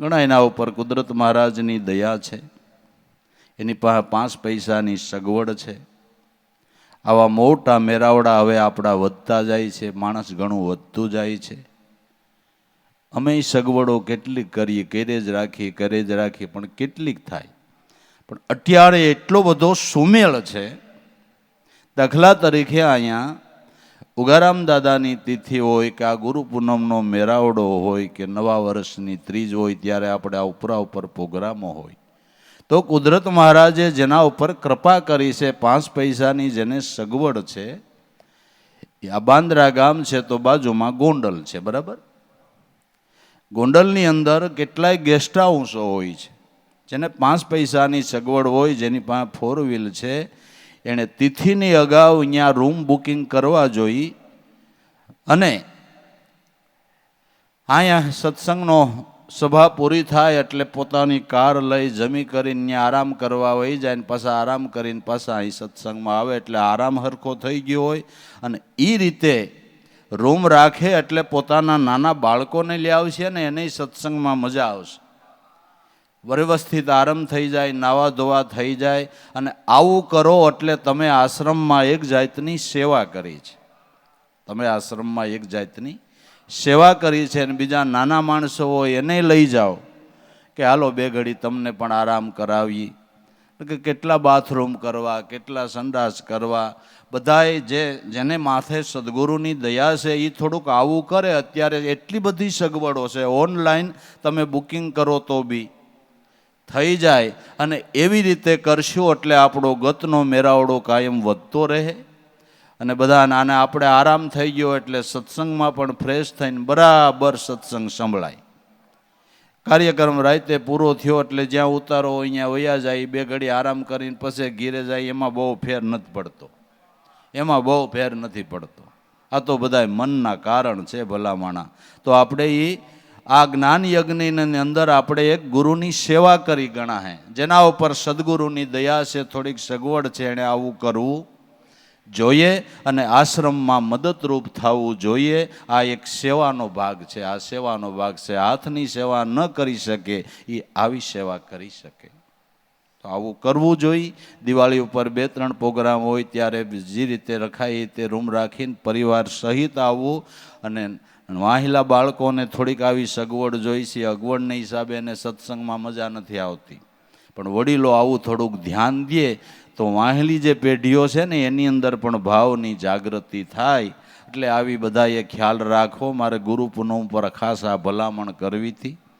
ઘણા એના ઉપર કુદરત મહારાજની દયા છે. એની પાસે પાંચ પૈસાની સગવડ છે. આવા મોટા મેરાવડા હવે આપણા વધતા જાય છે, માણસ ઘણું વધતું જાય છે. અમે સગવડો કેટલીક કરીએ, કરે જ રાખીએ, કરે જ રાખીએ, પણ કેટલીક થાય. પણ અત્યારે એટલો બધો સુમેળ છે. દાખલા તરીકે અહીંયા ઉગારામ દાદાની તિથિ હોય કે આ ગુરુ પૂનમનો મેરાવડો હોય કે નવા વર્ષની ત્રીજ હોય ત્યારે આપણે આ ઉપરા ઉપર પ્રોગ્રામો હોય. તો કુદરત મહારાજે જેના ઉપર કૃપા કરી છે, પાંચ પૈસાની જેને સગવડ છે આ બાંદ્રા ગામ છે તો બાજુમાં ગોંડલ છે, બરાબર? ગોંડલની અંદર કેટલાય ગેસ્ટ હાઉસો હોય છે. જેને પાંચ પૈસાની સગવડ હોય, જેની પાસે ફોર વ્હીલ છે એણે તિથિની અગાઉ અહીંયા રૂમ બુકિંગ કરવા જોઈ અને અહીંયા સત્સંગનો સભા પૂરી થાય એટલે પોતાની કાર લઈ જમી કરીને ત્યાં આરામ કરવા વહી જાય ને પાછા આરામ કરીને પાછા અહીં સત્સંગમાં આવે એટલે આરામ હરખો થઈ ગયો હોય. અને એ રીતે રૂમ રાખે એટલે પોતાના નાના બાળકોને લઈ આવશે ને એને સત્સંગમાં મજા આવશે. વ્યવસ્થિત આરામ થઈ જાય નાવા ધોવા થઈ જાય અને આવું કરો એટલે તમે આશ્રમમાં એક જાતની સેવા કરી છે. તમે આશ્રમમાં એક જાતની સેવા કરી છે અને બીજા નાના માણસો હોય એને લઈ જાઓ કે હાલો બે ઘડી તમને પણ આરામ કરાવી કે કેટલા બાથરૂમ કરવા, કેટલા સંડાસ કરવા, બધાએ જે જેને માથે સદગુરુની દયા છે એ થોડુંક આવું કરે, અત્યારે એટલી બધી સગવડો છે. ઓનલાઈન તમે બુકિંગ કરો તો બી. થઈ જાય અને એવી રીતે કરશું એટલે આપણો ગતનો મેરાવડો કાયમ વધતો રહે. અને બધા આને આપણે આરામ થઈ ગયો એટલે સત્સંગમાં પણ ફ્રેશ થઈને બરાબર સત્સંગ સંભળાય. કાર્યક્રમ રાતે પૂરો થયો એટલે જ્યાં ઉતારો અહીંયા વયા જાય, બે ઘડી આરામ કરીને પછી ઘીરે જાય, એમાં બહુ ફેર નથી પડતો. એમાં બહુ ફેર નથી પડતો. આ તો બધાય મનના કારણ છે ભલામણા. તો આપણે એ આ જ્ઞાન યજ્ઞની અંદર આપણે એક ગુરુની સેવા કરી ગણા જેના ઉપર સદગુરુની દયા છે, થોડીક સગવડ છે, એણે આવું કરવું જોઈએ અને આશ્રમમાં મદદરૂપ થવું જોઈએ. આ એક સેવાનો ભાગ છે, આ સેવાનો ભાગ છે. હાથની સેવા ન કરી શકે એ આવી સેવા કરી શકે. તો આવું કરવું જોઈએ. દિવાળી ઉપર બે ત્રણ પ્રોગ્રામ હોય ત્યારે જે રીતે રખાય તે રૂમ રાખીને પરિવાર સહિત આવવું અને વાહિલા બાળકોને થોડીક આવી સગવડ જોઈ છે. અગવડના હિસાબે એને સત્સંગમાં મજા નથી આવતી. પણ વડીલો આવું થોડુંક ધ્યાન દે તો વાહેલી જે પેઢીઓ છે ને, એની અંદર પણ ભાવની જાગૃતિ થાય. એટલે આવી બધાએ ખ્યાલ રાખો મારે ગુરુ પૂનમ પર ખાસ આ ભલામણ કરવી હતી.